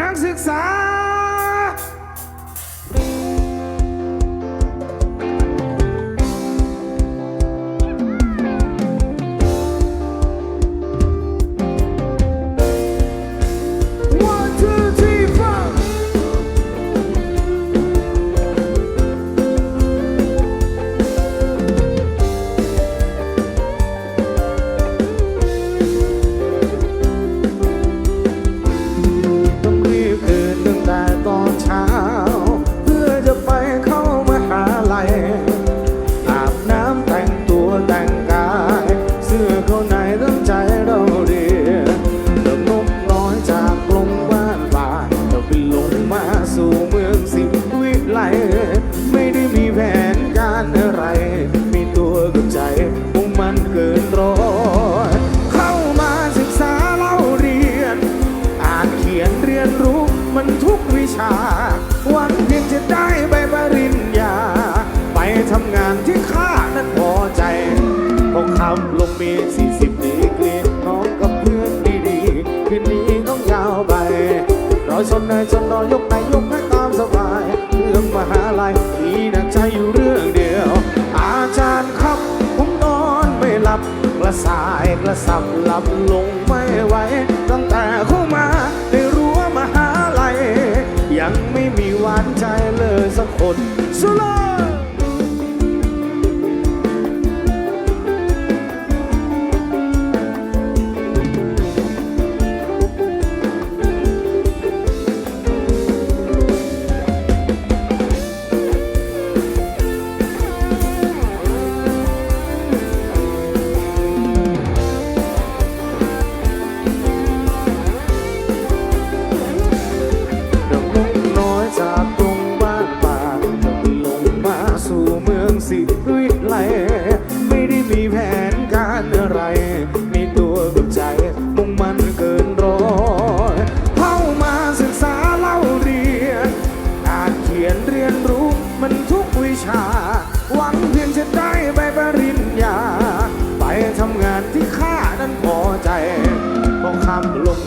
นักศึกษา ชาหวังเพียงจะได้ใบปริญญา ไปทำงานที่ข้านั้นพอใจพอคำลงมี40ดีกรีน้องกับเพื่อนดีๆคืนนี้ต้องยาวไปรอชนในชนรอยยกไหนยกให้ตามสบายเรื่องมหาลัยมีหนักใจอยู่เรื่องเดียว อาจารย์ครับผมนอนไม่หลับกระสายกระสับหลับลงไม่ไหวตั้งแต่เข้ามา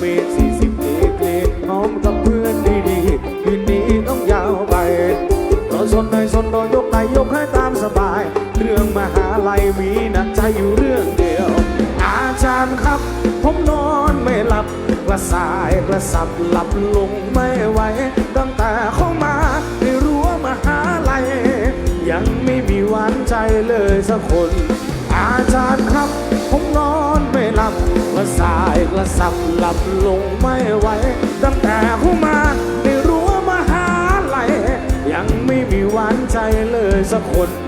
มีสี่สิบดีกรีน้อมกับเพื่อนดีๆคืนนี้ต้องยาวไปรอชนในชนรอยกไหนยกให้ตามสบาย เรื่องมหาลัยมีหนักใจอยู่เรื่องเดียว อาจารย์ครับ ผมนอนไม่หลับกระสายกระสับหลับลงไม่ไหวตั้งแต่เข้ามาในรั้วมหาลัยยังไม่มีหวานใจเลยสักคน อาจารย์ครับ สับหลับลงไม่ไหวตั้งแต่เข้ามาในรั้วมหาลัยยังไม่มีหวานใจเลยสักคน